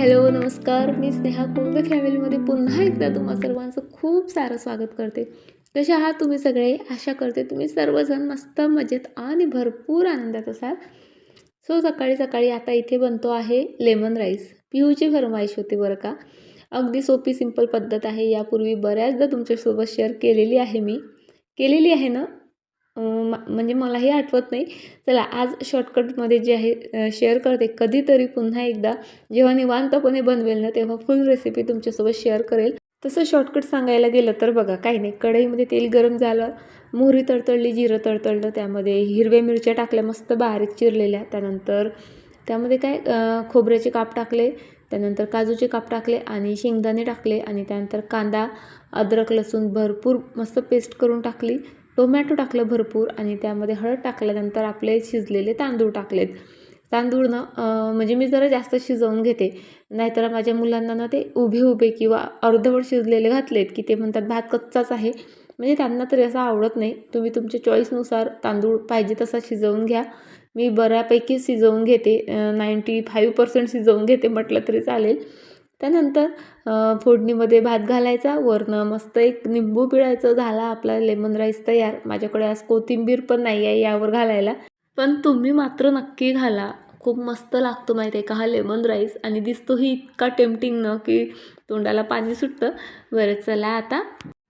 Hello नमस्कार. मी स्नेहा कुंभ फॅमिलीमध्ये पुन्हा एकदा तुम्हा सर्वांचं खूप सारं स्वागत करते. कसे आहात तुम्ही सगळे? आशा करते तुम्ही सर्वजण मस्त मजेत आणि भरपूर आनंदात असाल. सो सकाळी सकाळी आता इथे बनतो आहे लेमन राईस. पिहूची फरमाईश होती बरं का. अगदी सोपी सिंपल पद्धत आहे. यापूर्वी बऱ्याचदा तुमच्यासोबत शेअर केलेली आहे मी. केलेली आहे ना? म्हणजे मलाही आठवत नाही. चला आज शॉर्टकटमध्ये जे आहे शेअर करते. कधीतरी पुन्हा एकदा जेव्हा निवांतपणे बनवेल ना तेव्हा फुल रेसिपी तुमच्यासोबत शेअर करेल. तसं शॉर्टकट सांगायला गेलं तर बघा काही नाही. कढईमध्ये तेल गरम झालं मोहरी तडतडली जिरं तडतडलं त्यामध्ये हिरव्या मिरच्या टाकल्या मस्त बारीक चिरलेल्या. त्यानंतर त्यामध्ये काय खोबऱ्याचे काप टाकले त्यानंतर काजूचे काप टाकले आणि शेंगदाणे टाकले आणि त्यानंतर कांदा अद्रक लसूण भरपूर मस्त पेस्ट करून टाकली. टोमॅटो टाकलं भरपूर आणि त्यामध्ये हळद टाकल्यानंतर आपले शिजलेले तांदूळ टाकलेत. तांदूळ ना म्हणजे मी जरा जास्त शिजवून घेते. नाहीतर माझ्या मुलांना ना ते उभे उभे किंवा अर्धवट शिजलेले घातलेत की ते म्हणतात भात कच्चाच आहे. म्हणजे त्यांना तरी असं आवडत नाही. तुम्ही तुमच्या चॉईसनुसार तांदूळ पाहिजे तसा शिजवून घ्या. मी बऱ्यापैकी शिजवून घेते. नाईंटी फाईव्ह पर्सेंट शिजवून घेते म्हटलं तरी चालेल. त्यानंतर फोडणीमध्ये भात घालायचा वरनं मस्त एक निंबू पिळायचं झाला आपला लेमन राईस तयार. माझ्याकडे आज कोथिंबीर पण नाही आहे यावर घालायला. पण तुम्ही मात्र नक्की घाला. खूप मस्त लागतो माहिती आहे का हा लेमन राईस. आणि दिसतोही इतका टेम्पटिंग ना की तोंडाला पाणी सुटतं. बरं चला आता.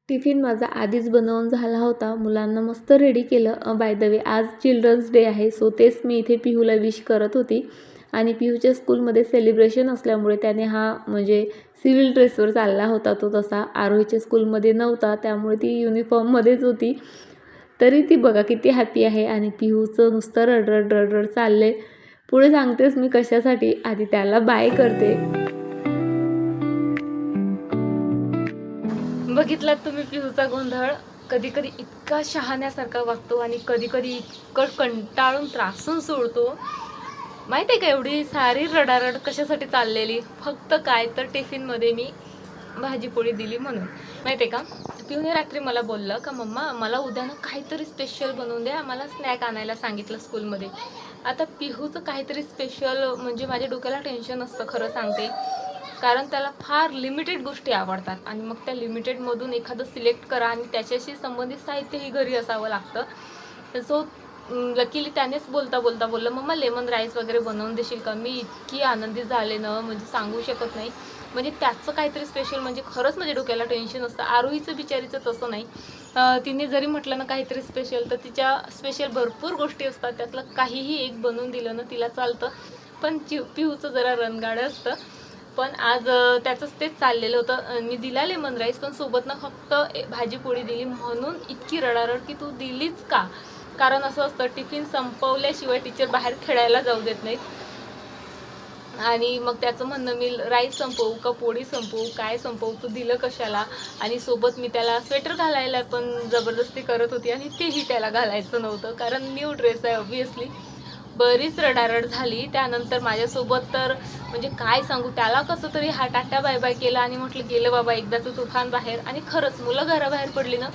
टिफिन माझा आधीच बनवून झाला होता. मुलांना मस्त रेडी केलं. बाय द वे आज चिल्ड्रन्स डे आहे सो तेच मी इथे पिहूला विश करत होती. आणि पिहूच्या स्कूलमध्ये सेलिब्रेशन असल्यामुळे त्याने हा म्हणजे सिव्हिल ड्रेसवर चालला होता तो तसा. आरोहीच्या स्कूलमध्ये नव्हता त्यामुळे ती युनिफॉर्ममध्येच होती. तरी ती बघा किती हॅपी आहे आणि पिहूचं नुसतं रडरड रडरड चालले पुढे सांगतेच मी कशासाठी. आधी त्याला बाय करते. बघितलात तुम्ही पिहूचा गोंधळ? कधी कधी इतका शहाण्यासारखा वागतो आणि कधी कधी इतकं कंटाळून त्रासून सोडतो. माहिती आहे का एवढी सारी रडारड कशासाठी चाललेली? फक्त काय तर टिफिनमध्ये मी भाजीपोळी दिली म्हणून. माहिती आहे का? पिऊने रात्री मला बोललं का मम्मा मला उद्या ना काहीतरी स्पेशल बनवून द्या मला स्नॅक आणायला सांगितलं स्कूलमध्ये आता पिहूचं काहीतरी स्पेशल म्हणजे माझ्या डोक्याला टेन्शन असतं खरं सांगते. कारण त्याला फार लिमिटेड गोष्टी आवडतात. आणि मग त्या लिमिटेडमधून एखादं सिलेक्ट करा आणि त्याच्याशी संबंधित साहित्यही घरी असावं लागतं. सो लकीली त्यानेच बोलता बोलता बोललं मम्मा लेमन राईस वगैरे बनवून देशील का? मी इतकी आनंदी झाले ना म्हणजे सांगू शकत नाही. म्हणजे त्याचं काहीतरी स्पेशल म्हणजे खरंच म्हणजे डोक्याला टेन्शन असतं. आरोहीचं बिचारीचं तसं नाही. तिने जरी म्हटलं ना काहीतरी स्पेशल तर तिच्या स्पेशल भरपूर गोष्टी असतात. त्यातलं काहीही एक बनवून दिलं ना तिला चालतं. पण चिव पिहूचं जरा रणगाडं असतं. पण आज त्याचंच तेच चाललेलं होतं. मी दिला लेमन राईस पण सोबत ना फक्त ए- भाजी पोळी दिली. म्हणून इतकी रडारड की तू दिलीच का? कारण असं असतं टिफिन संपवल्याशिवाय टीचर बाहेर खेळायला जाऊ देत नाहीत. आणि मग त्याचं म्हणणं मी राईस संपवू का पोळी संपवू? काय संपवू? तू दिलं कशाला? आणि सोबत मी त्याला स्वेटर घालायला पण जबरदस्ती करत होती आणि तेही त्याला घालायचं नव्हतं कारण न्यू ड्रेस आहे ऑब्विसली बरीच रडारड झाली. त्यानंतर माझ्यासोबत तर म्हणजे काय सांगू त्याला कसं तरी हा टाटा बाय बाय केला आणि म्हटलं गेलं बाबा एकदाचं तुफान बाहेर. आणि खरंच मुलं घराबाहेर पडली ना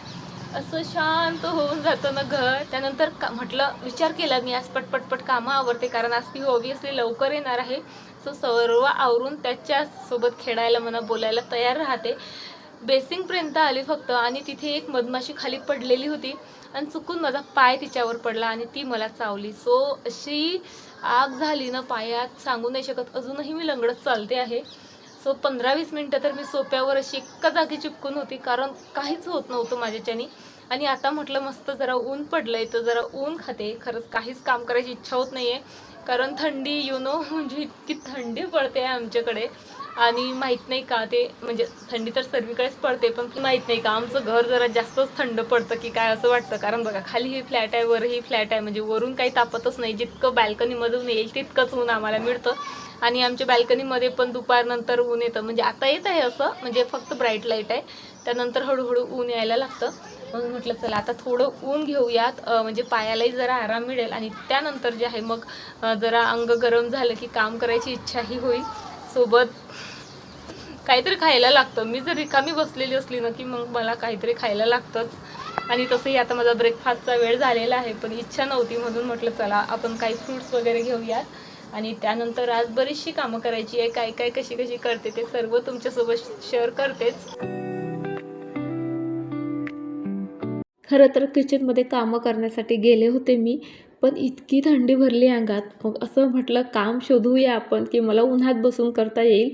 असं शांत होऊन जातं ना घर. त्यानंतर का म्हटलं विचार केला मी आज पटपटपट कामं आवरते कारण आज ती ऑब्विसली लवकर येणार आहे. सो सर्व आवरून त्याच्यासोबत खेळायला म्हणा बोलायला तयार राहते. बेसिंगपर्यंत आली फक्त आणि तिथे एक मधमाशी खाली पडलेली होती आणि चुकून माझा पाय तिच्यावर पडला आणि ती मला चावली. सो अशी आग झाली ना पायात सांगू नाही शकत. अजूनही मी लंगडत चालते आहे. सो पंधरा वीस मिनटं तर मी सोप्यावर अशी एका जागी चिपकून होती कारण काहीच होत नव्हतं माझ्याच्यानी. आणि आता म्हटलं मस्त जरा ऊन पडलंय तर जरा ऊन खाते. खरंच काहीच काम करायची इच्छा होत नाहीये. कारण थंडी यु नो म्हणजे इतकी थंडी पडते आहे आमच्याकडे. आणि माहीत नाही का ते म्हणजे थंडी तर सर्वीकडेच पडते पण माहीत नाही का आमचं घर जरा जास्तच थंड पडतं की काय असं वाटतं. कारण बघा खाली ही फ्लॅट आहे वरही फ्लॅट आहे म्हणजे वरून काही तापतच नाही. जितकं बॅल्कनीमधून येईल तितकंच ऊन आम्हाला मिळतं. आणि आमच्या बॅल्कनीमध्ये पण दुपारनंतर ऊन येतं. म्हणजे आता येत आहे असं म्हणजे फक्त ब्राईट लाइट आहे. त्यानंतर हळूहळू ऊन यायला लागतं. म्हणून म्हटलं चला आता थोडं ऊन घेऊयात. म्हणजे पायालाही जरा आराम मिळेल आणि त्यानंतर जे आहे मग जरा अंग गरम झालं की काम करायची इच्छाही होईल. सोबत काहीतरी खायला लागतं. मी जर रिकामी बसलेली असली ना की मग मला काहीतरी खायला लागतंच. आणि तसंही आता माझा ब्रेकफास्टचा वेळ झालेला आहे पण इच्छा नव्हती म्हणून म्हटलं चला आपण काही फ्रुट्स वगैरे घेऊयात. आणि त्यानंतर आज बरीचशी कामं करायची आहे. काय काय कशी कशी करते ते सर्व तुमच्यासोबत शेअर करतेच. खरं तर किचनमध्ये कामं करण्यासाठी गेले होते मी पण इतकी थंडी भरली अंगात. मग असं म्हटलं काम शोधूया आपण की मला उन्हात बसून करता येईल.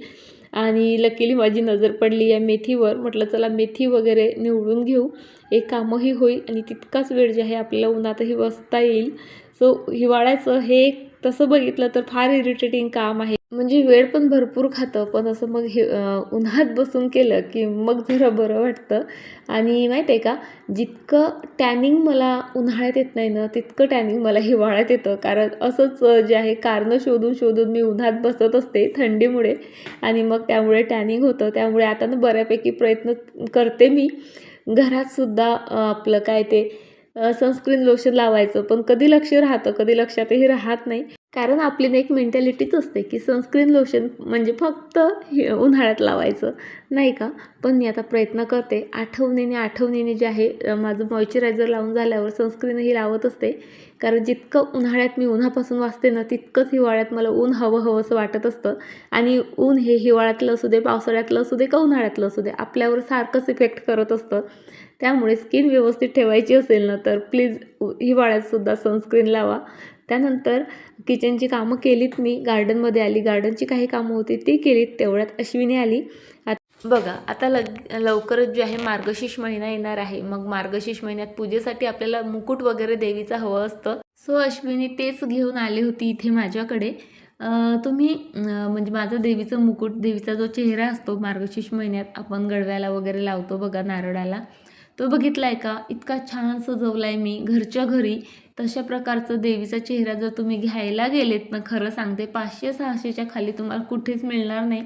आणि लकीली माझी नजर पडली या मेथीवर. म्हटलं चला मेथी वगैरे निवडून घेऊ. एक कामंही होईल आणि तितकाच वेळ जे आहे आपल्याला उन्हातही बसता येईल. सो हिवाळ्याचं हे एक तसं बघितलं तर फार इरिटेटिंग काम आहे. म्हणजे वेळ पण भरपूर खातं पण असं मग हे उन्हात बसून केलं की मग जरा बरं वाटतं. आणि माहिती आहे का जितकं टॅनिंग मला उन्हाळ्यात येत नाही ना तितकं टॅनिंग मला हिवाळ्यात येतं. कारण असंच जे आहे कारणं शोधून शोधून मी उन्हात बसत असते थंडीमुळे. आणि मग त्यामुळे टॅनिंग होतं. त्यामुळे आता ना बऱ्यापैकी प्रयत्न करते मी. घरातसुद्धा आपलं काय ते सनस्क्रीन लोशन लावायचं. पण कधी लक्ष राहतं कधी लक्षातही राहत नाही. कारण आपली ना एक मेंटॅलिटीच असते की सनस्क्रीन लोशन म्हणजे फक्त हे उन्हाळ्यात लावायचं. नाही का? पण मी आता प्रयत्न करते. आठवणीने आठवणीने जे आहे माझं मॉइश्चरायझर लावून झाल्यावर सनस्क्रीनही लावत असते. कारण जितकं उन्हाळ्यात मी उन्हापासून वाचते ना तितकंच हिवाळ्यात मला ऊन हवं हवं असं वाटत असतं. आणि ऊन हे हिवाळ्यातलं असू दे पावसाळ्यातलं असू दे का उन्हाळ्यातलं असू दे आपल्यावर सारखंच इफेक्ट करत असतं. त्यामुळे स्किन व्यवस्थित ठेवायची असेल ना तर प्लीज हिवाळ्यातसुद्धा सनस्क्रीन लावा. त्यानंतर किचनची कामं केलीत मी. गार्डनमध्ये आली. गार्डनची काही कामं होती ती केलीत. तेवढ्यात अश्विनी आली. बघा आता लग लवकरच जे आहे मार्गशीर्ष महिना येणार आहे. मग मार्गशीर्ष महिन्यात पूजेसाठी आपल्याला मुकुट वगैरे देवीचं हवं असतं. सो अश्विनी तेच घेऊन आली होती इथे माझ्याकडे. तुम्ही म्हणजे माझं देवीचं मुकुट देवीचा जो चेहरा असतो मार्गशीर्ष महिन्यात आपण गडव्याला वगैरे लावतो बघा नारळाला. तो बघितला आहे का? इतका छान सजवला आहे मी घरच्या घरी. तशा प्रकारचं देवीचा चेहरा जर तुम्ही घ्यायला गेलेत ना खरं सांगते पाचशे सहाशेच्या खाली तुम्हाला कुठेच मिळणार नाही.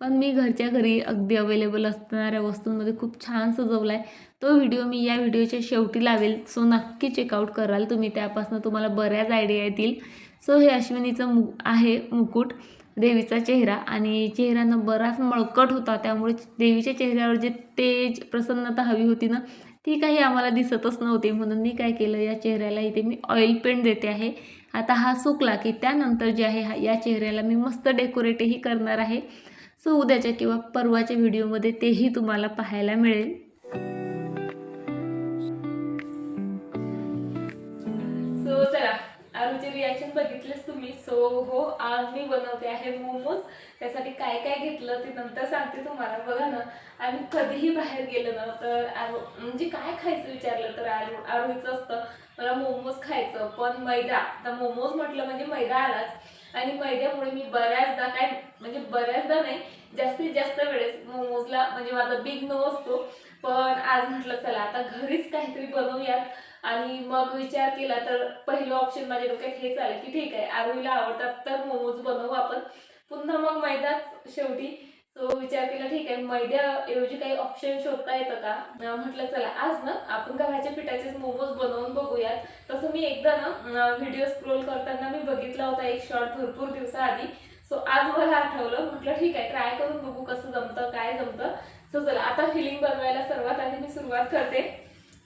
पण मी घरच्या घरी अगदी अवेलेबल असणाऱ्या वस्तूंमध्ये खूप छान सजवला आहे तो व्हिडिओ मी या व्हिडिओच्या शेवटी लावेल सो नक्की चेकआउट कराल तुम्ही. त्यापासून तुम्हाला बऱ्याच आयडिया येतील. सो हे अश्विनीचं मु आहे मुकुट. देवीचा चेहरा आणि चेहऱ्यानं बराच मळकट होता. त्यामुळे देवीच्या चेहऱ्यावर जे तेज प्रसन्नता हवी होती ना ती काही आम्हाला दिसतच नव्हती. म्हणून मी काय केलं या चेहऱ्याला इथे मी ऑइल पेंट देते आहे. आता हा सुकला की त्यानंतर जे आहे हा या चेहऱ्याला मी मस्त डेकोरेटही करणार आहे. सो उद्याच्या किंवा परवाच्या व्हिडिओमध्ये तेही तुम्हाला पाहायला मिळेल. सो चला. आरूचे रिॲक्शन बघितलेच तुम्ही? सो हो आज मी बनवते आहे मोमोज. त्यासाठी काय काय घेतलं ते नंतर सांगते तुम्हाला. बघा ना आम्ही कधीही बाहेर गेलो ना तर आरू म्हणजे काय खायचं विचारलं तर आरू आरूचं असतं. मला मोमोज खायचं पण मैदा. आता मोमोज म्हटलं म्हणजे मैदा आलाच. आणि मैद्यामुळे मी बऱ्याचदा काय म्हणजे बऱ्याचदा नाही जास्तीत जास्त वेळेस मोमोजला म्हणजे माझा बिग नो असतो. पण आज म्हटलं चला आता घरीच काहीतरी बनवूयात. आणि मग विचार केला तर पहिलं ऑप्शन माझ्या डोक्यात हेच आलं की ठीक आहे आरोहीला आवडतात तर मोमोज बनवू आपण. पुन्हा मग मैदाच शेवटी. सो विचार केला ठीक आहे मैद्याऐवजी काही ऑप्शन शोधता येतं का? म्हटलं चला आज ना आपण गव्हाच्या पिठाचेच मोमोज बनवून बघूयात. तसं मी एकदा ना व्हिडिओ स्क्रोल करताना मी बघितला होता एक शॉर्ट भरपूर दिवसाआधी. सो आज मला आठवलं म्हटलं ठीक आहे ट्राय करून बघू कसं जमतं काय जमतं. सो चला आता फिलिंग बनवायला सर्वात आधी मी सुरुवात करते.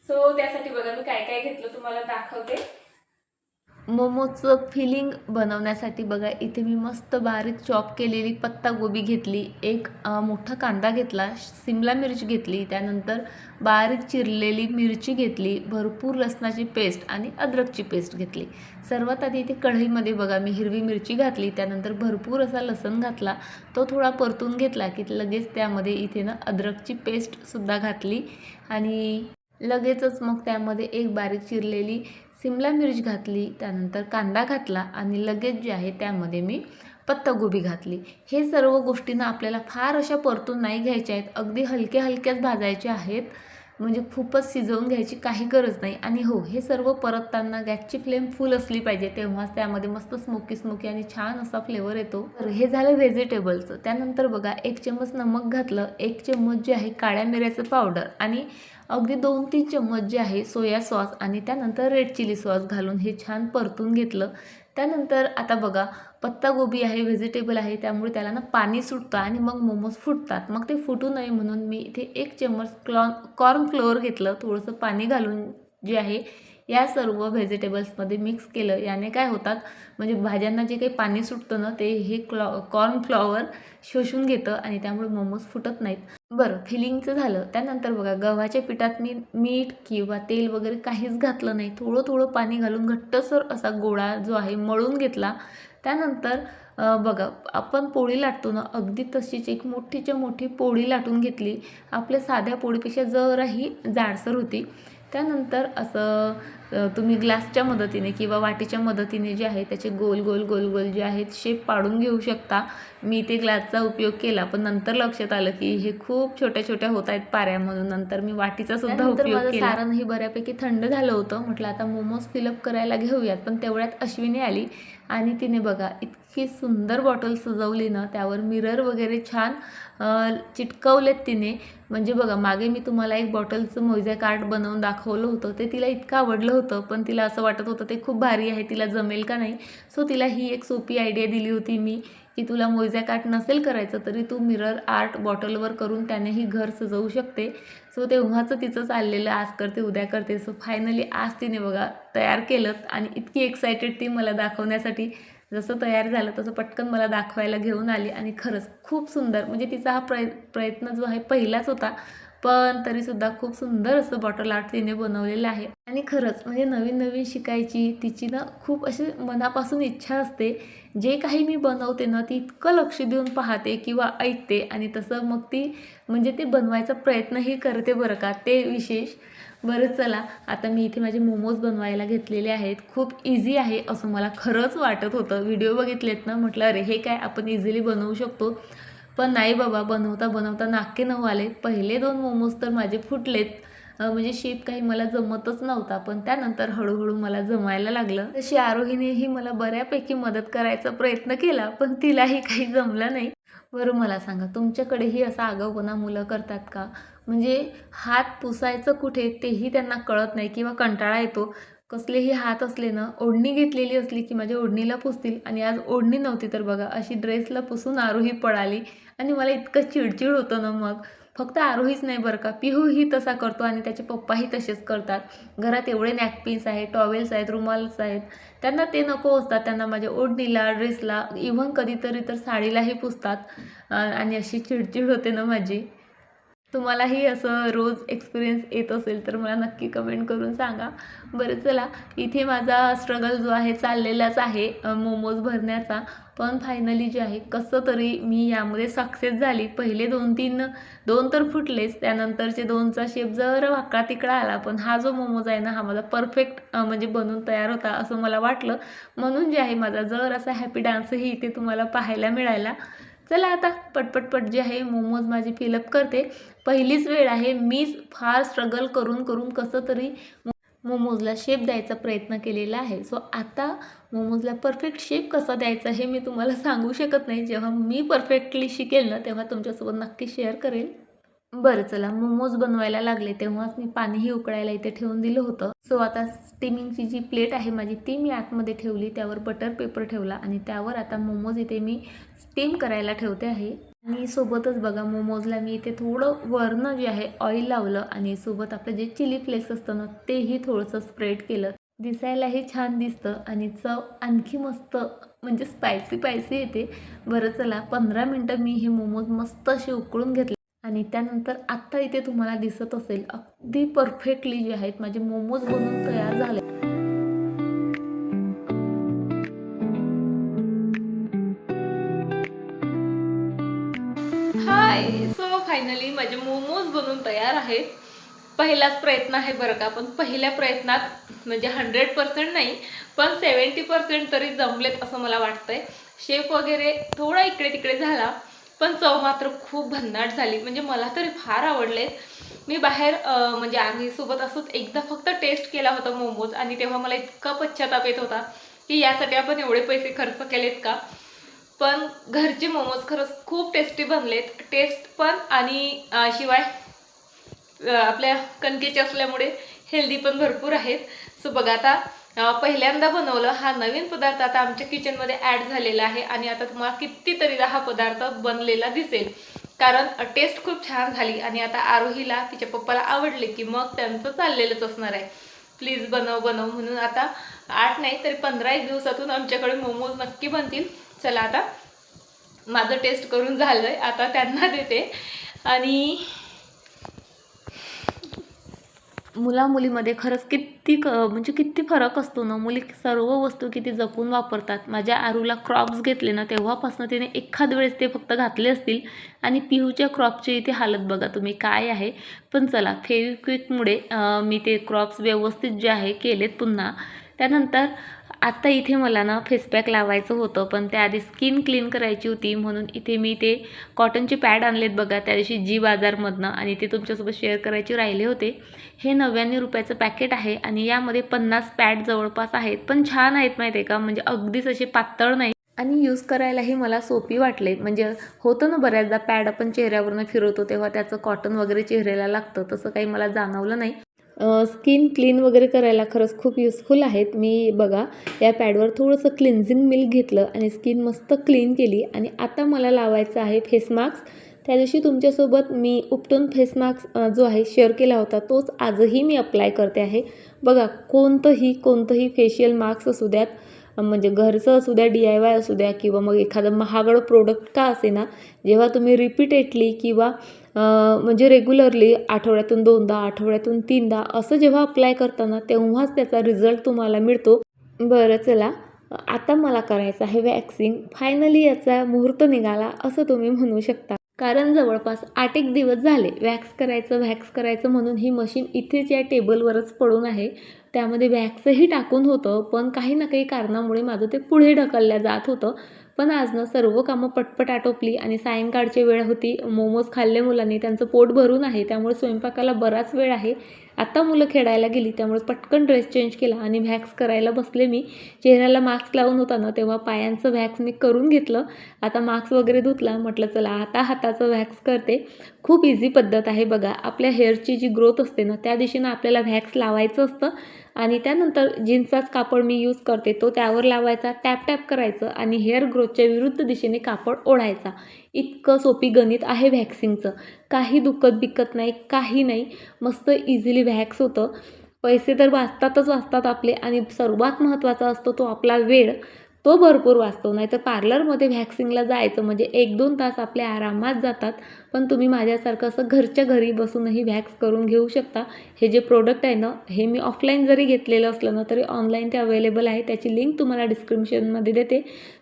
सो त्यासाठी बघा मी काय काय घेतलं तुम्हाला दाखवते. मोमोजचं फिलिंग बनवण्यासाठी बघा इथे मी मस्त बारीक चॉप केलेली पत्ता गोबी घेतली एक मोठा कांदा घेतला सिमला मिरची घेतली त्यानंतर बारीक चिरलेली मिरची घेतली भरपूर लसणाची पेस्ट आणि अद्रकची पेस्ट घेतली. सर्वात आधी इथे कढईमध्ये बघा मी हिरवी मिरची घातली त्यानंतर भरपूर असा लसण घातला तो थोडा परतून घेतला की लगेच त्यामध्ये इथे ना अद्रकची पेस्टसुद्धा घातली आणि लगेचच मग त्यामध्ये एक बारीक चिरलेली सिमला मिरच घातली त्यानंतर कांदा घातला आणि लगेच जे आहे त्यामध्ये मी पत्तागोबी घातली. हे सर्व गोष्टींना आपल्याला फार अशा परतून नाही घ्यायच्या आहेत. अगदी हलक्या हलक्याच भाजायच्या आहेत. म्हणजे खूपच शिजवून घ्यायची काही गरज नाही. आणि हो हे सर्व परतताना गॅसची फ्लेम फुल असली पाहिजे तेव्हाच त्यामध्ये मस्त स्मोकी स्मोकी आणि छान असा फ्लेवर येतो. तर हे झालं व्हेजिटेबलचं त्यानंतर बघा एक चम्मच नमक घातलं एक चम्मच जे आहे काळ्या मिऱ्याचं पावडर आणि अगदी दोन तीन चम्मच जे आहे सोया सॉस आणि त्यानंतर रेड चिली सॉस घालून हे छान परतून घेतलं. त्यानंतर आता बघा पत्तागोबी आहे व्हेजिटेबल आहे त्यामुळे त्याला ना पाणी सुटतं आणि मग मोमोज फुटतात. मग ते फुटू नये म्हणून मी इथे एक चम्मच क्लॉन कॉर्न फ्लोअर घेतलं. थोडंसं पाणी घालून जे आहे या सर्व व्हेजिटेबल्समध्ये मिक्स केलं. याने काय होतात म्हणजे भाज्यांना जे काही पाणी सुटतं ना ते हे क्लॉ कॉर्नफ्लॉवर शोषून घेतं आणि त्यामुळे मोमोज फुटत नाहीत. बरं फिलिंगचं झालं. त्यानंतर बघा गव्हाच्या पिठात मी मीठ किंवा तेल वगैरे काहीच घातलं नाही. थोडं थोडं पाणी घालून घट्टसर असा गोळा जो आहे मळून घेतला. त्यानंतर बघा आपण पोळी लाटतो ना अगदी तशीच एक मोठीच्या मोठी पोळी लाटून घेतली. आपल्या साध्या पोळीपेक्षा जराही जाडसर होती. त्यानंतर असं तुम्ही ग्लासच्या मदतीने किंवा वाटीच्या मदतीने जे आहे त्याचे गोल गोल गोल गोल जे आहेत शेप पाडून घेऊ शकता. मी ते ग्लासचा उपयोग केला पण नंतर लक्षात आलं की हे खूप छोट्या छोट्या होत आहेत पाऱ्या म्हणून. नंतर मी वाटीचा सुद्धा उपयोग केला. सारण ही बऱ्यापैकी थंड झालं होतं. म्हटलं आता मोमोज फिलअप करायला घेऊयात पण तेवढ्यात अश्विनी आली आणि तिने बघा इतकी सुंदर बॉटल सजवली ना त्यावर मिरर वगैरे छान चिटकवलेत तिने. म्हणजे बघा मागे मी तुम्हाला एक बॉटलचं मोजा कार्ड बनवून दाखवलं होतं. ते तिला इतकं आवडलं होतं पण तिला असं वाटत होतं ते खूप भारी आहे तिला जमेल का नाही? सो तिला ही एक सोपी आयडिया दिली होती मी की तुला मोजा काट नसेल करायचं तरी तू मिरर आर्ट बॉटलवर करून त्यानेही घर सजवू शकते. सो तेव्हाचं तिचं चाललेलं आज करते उद्या करते. सो फायनली आज तिने बघा तयार केलं आणि इतकी एक्सायटेड ती मला दाखवण्यासाठी जसं तयार झालं तसं पटकन मला दाखवायला घेऊन आली आणि खरंच खूप सुंदर म्हणजे तिचा हा प्रय प्रयत्न जो आहे पहिलाच होता पण तरीसुद्धा खूप सुंदर असं बॉटल आर्ट तिने बनवलेलं आहे. आणि खरंच म्हणजे नवीन नवीन शिकायची तिची ना खूप अशी मनापासून इच्छा असते जे काही मी बनवते ना ती इतकं लक्ष देऊन पाहते किंवा ऐकते आणि तसं मग ती म्हणजे ते बनवायचा प्रयत्नही करते बरं का ते विशेष. बरं चला. आता मी इथे माझे मोमोज बनवायला घेतलेले आहेत. खूप इझी आहे असं मला खरंच वाटत होतं. व्हिडिओ बघितलेत ना? म्हटलं अरे हे काय आपण इझिली बनवू शकतो? पण नाही बाबा बनवता बनवता नाके नऊ आले. पहिले दोन मोमोज तर माझे फुटलेत. म्हणजे शेप काही मला जमतच नव्हता पण त्यानंतर हळूहळू मला जमायला लागलं. तशी आरोहीनेही मला बऱ्यापैकी मदत करायचा प्रयत्न केला पण तिलाही काही जमलं नाही. बरं मला सांगा तुमच्याकडेही असा आगाऊपणा मुलं करतात का? म्हणजे हात पुसायचं कुठे तेही त्यांना कळत नाही किंवा कंटाळा येतो. कसलेही हात असले ना ओढणी घेतलेली असली की माझ्या ओढणीला पुसतील आणि आज ओढणी नव्हती तर बघा अशी ड्रेसला पुसून आरोही पळाली आणि मला इतकं चिडचिड होतं ना मग. फक्त आरोहीच नाही बरं का पिहूही तसा करतो आणि त्याचे पप्पाही तसेच करतात. घरात एवढे नॅपकिन्स आहेत टॉवेल्स आहेत रुमाल्स आहेत. त्यांना ते नको असतात त्यांना माझ्या ओढणीला ड्रेसला इव्हन कधीतरी तर साडीलाही पुसतात. आणि अशी चिडचिड होते ना माझी. तुम्हालाही असं रोज एक्सपिरियन्स येत असेल तर मला नक्की कमेंट करून सांगा. बरं चला. इथे माझा स्ट्रगल जो आहे चाललेलाच आहे मोमोज भरण्याचा. पण फायनली जे आहे कसं तरी मी यामध्ये सक्सेस झाली. पहिले दोन तीन दोन तर फुटलेच. त्यानंतरचे दोनचा शेप जर वाकडा तिकडा आला. पण हा जो मोमोज आहे ना हा माझा परफेक्ट म्हणजे बनून तयार होता असं मला वाटलं. म्हणून जे आहे माझा जर असा हॅपी डान्सही इथे तुम्हाला पाहायला मिळाला चला आता पटपटपट जे आहे मोमोज माझे फिलअप करते. पहिलीच वेळ आहे मीच फार स्ट्रगल करून करून कसं तरी मोमोजला शेप द्यायचा प्रयत्न केलेला आहे. सो आता मोमोजला परफेक्ट शेप कसा द्यायचा हे मी तुम्हाला सांगू शकत नाही. जेव्हा मी परफेक्टली शिकेल ना तेव्हा तुमच्यासोबत नक्की शेअर करेल. बरं चला. मोमोज बनवायला लागले तेव्हाच मी पाणीही उकळायला इथे ठेवून दिलं होतं. सो आता स्टीमिंगची जी प्लेट आहे माझी ती मी आतमध्ये ठेवली. त्यावर बटर पेपर ठेवला आणि त्यावर आता मोमोज इथे मी स्टीम करायला ठेवते आहे. आणि सोबतच बघा मोमोजला मी इथे थोडं वरनं जे आहे ऑइल लावलं आणि सोबत आपलं जे चिली फ्लेक्स असतं ना तेही थोडंसं स्प्रेड केलं. दिसायलाही छान दिसतं आणि चव आणखी मस्त म्हणजे स्पायसी स्पायसी येते. बरं चला. पंधरा मिनटं मी हे मोमोज मस्त असे उकळून घेतले. आणि त्यानंतर आत्ता इथे तुम्हाला दिसत असेल अगदी परफेक्टली जे आहेत माझे मोमोज बनवून तयार झाले. हाय सो फायनली माझे मोमोज बनवून तयार आहेत. पहिलाच प्रयत्न आहे बरं का पण पहिल्या प्रयत्नात म्हणजे हंड्रेड पर्सेंट नाही पण सेवन्टी पर्सेंट तरी जमलेत असं मला वाटतंय. शेप वगैरे थोडा इकडे तिकडे झाला पण चव मात्र खूप भन्नाट झाली. म्हणजे मला तरी फार आवडले. मी बाहेर म्हणजे आम्ही सोबत असंच एकदा फक्त टेस्ट केला होता मोमोज आणि तेव्हा मला इतका पश्चाताप येत होता की यासाठी आपण एवढे पैसे खर्च केलेत का? पण घरचे मोमोज खरंच खूप टेस्टी बनलेत. टेस्ट पण आणि शिवाय आपल्या कणकेचे असल्यामुळे हेल्दी पण भरपूर आहेत. सो बघा आता पहिल्यांदा बनवलं हा नवीन पदार्थ आता आमच्या किचनमध्ये ॲड झालेला आहे आणि आता तुम्हाला कितीतरीला हा पदार्थ बनलेला दिसेल. कारण टेस्ट खूप छान झाली आणि आता आरोहीला तिच्या पप्पाला आवडले की मग त्यांचं चाललेलंच असणार आहे. प्लीज बनव बनव म्हणून आता आठ नाही तरी पंधरा एक दिवसातून आमच्याकडे मोमोज नक्की बनतील. चला आता माझं टेस्ट करून झालं आहे आता त्यांना देते. आणि मुलामुलीमध्ये खरंच किती क म्हणजे किती फरक असतो ना. मुली सर्व वस्तू किती जपून वापरतात. माझ्या आरूला क्रॉप्स घेतले ना तेव्हापासून तिने एखाद वेळेस ते फक्त घातले असतील आणि पिहूच्या क्रॉपची इथे हालत बघा तुम्ही काय आहे. पण चला फेविक्विकमुळे मी ते क्रॉप्स व्यवस्थित जे आहे केलेत पुन्हा. त्यानंतर आत्ता इथे मला ना फेसपॅक लावायचं होतं पण त्याआधी स्किन क्लीन करायची होती म्हणून इथे मी ते कॉटनचे पॅड आणलेत बघा त्या दिवशी जी बाजारमधनं आणि ते तुमच्यासोबत शेअर करायचे राहिले होते. हे नव्याण्णव रुपयाचं पॅकेट आहे आणि यामध्ये पन्नास पॅड जवळपास आहेत पण छान आहेत माहिती आहे का? म्हणजे अगदीच असे पातळ नाही. आणि यूज करायलाही मला सोपी वाटले म्हणजे होतं ना बऱ्याचदा पॅड आपण चेहऱ्यावरनं फिरवतो तेव्हा त्याचं कॉटन वगैरे चेहऱ्याला लागतं तसं काही मला जाणवलं नाही. स्किन क्लीन वगैरे करायला खरंच खूप युजफुल आहेत. मी बघा या पॅडवर थोडंसं क्लिन्झिंग मिल्क घेतलं आणि स्किन मस्त क्लीन केली. आणि आता मला लावायचं आहे फेस मास्क त्या दिवशी तुमच्यासोबत मी उपटून फेस मास्क जो आहे शेअर केला होता तोच आजही मी अप्लाय करते आहे. बघा कोणतंही कोणतंही फेशियल मास्क असू द्यात म्हणजे घरचं असू द्या डी आय वाय असू द्या किंवा मग एखादं महागडं प्रोडक्ट का असे ना जेव्हा तुम्ही रिपीटेडली किंवा म्हणजे रेग्युलरली आठवड्यातून दोनदा आठवड्यातून तीनदा असं जेव्हा अप्लाय करताना तेव्हाच त्याचा रिझल्ट तुम्हाला मिळतो. बरं चला. आता मला करायचं आहे वॅक्सिंग फायनली याचा मुहूर्त निघाला असं तुम्ही म्हणू शकता. कारण जवळपास आठ एक दिवस झाले वॅक्स करायचं वॅक्स करायचं म्हणून ही मशीन इथेच या टेबलवरच पडून आहे. त्यामध्ये वॅक्सही टाकून होतं पण काही ना काही कारणामुळे माझं ते पुढे ढकलल्या जात होतं. पण आज ना सर्व कामं पटपट आटोपली आणि सायंकाळची वेळ होती. मोमोज खाल्ले मुलांनी त्यांचं पोट भरून आहे. त्यामुळे स्वयंपाकाला बराच वेळ आहे. आता मुलं खेळायला गेली त्यामुळे पटकन ड्रेस चेंज केला आणि व्हॅक्स करायला बसले मी. चेहऱ्याला मास्क लावून होता ना तेव्हा पायांचं व्हॅक्स मी करून घेतलं. आता मास्क वगैरे धुतला म्हटलं चला आता हाताचं व्हॅक्स करते. खूप इझी पद्धत आहे बघा. आपल्या हेअरची जी ग्रोथ असते ना त्या दिशेनं आपल्याला व्हॅक्स लावायचं असतं. आणि त्यानंतर जीन्सचाच कापड मी यूज करते. तो त्यावर लावायचा टॅप टॅप करायचं आणि हेअर ग्रोथच्या विरुद्ध दिशेने कापड ओढायचा. इतकं सोपी गणित आहे व्हॅक्सिंगचं काही दुखत बिकत नाही काही नाही. मस्त इझिली व्हॅक्स होतं. पैसे तर वाचतातच वाचतात आपले आणि सर्वात महत्त्वाचा असतो तो आपला वेळ. तो भरपूर वाचतो. नाही तर पार्लरमध्ये व्हॅक्सिंगला जायचं म्हणजे एक दोन तास आपले आरामात जातात. पण तुम्ही माझ्यासारखं असं घरच्या घरी बसूनही व्हॅक्स करून घेऊ शकता. हे जे प्रोडक्ट आहे ना हे मी ऑफलाईन जरी घेतलेलं असलं ना तरी ऑनलाईन ते अवेलेबल आहे. त्याची लिंक तुम्हाला डिस्क्रिप्शनमध्ये देते.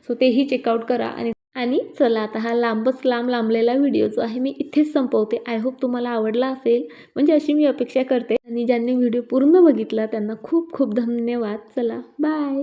सो तेही चेकआउट करा आणि आणि चला आता हा लांबच लांब लांबलेला व्हिडिओ जो आहे मी इथेच संपवते. आय होप तुम्हाला आवडला असेल. म्हणजे अशी मी अपेक्षा करते. आणि ज्यांनी व्हिडिओ पूर्ण बघितला त्यांना खूप खूप धन्यवाद. चला बाय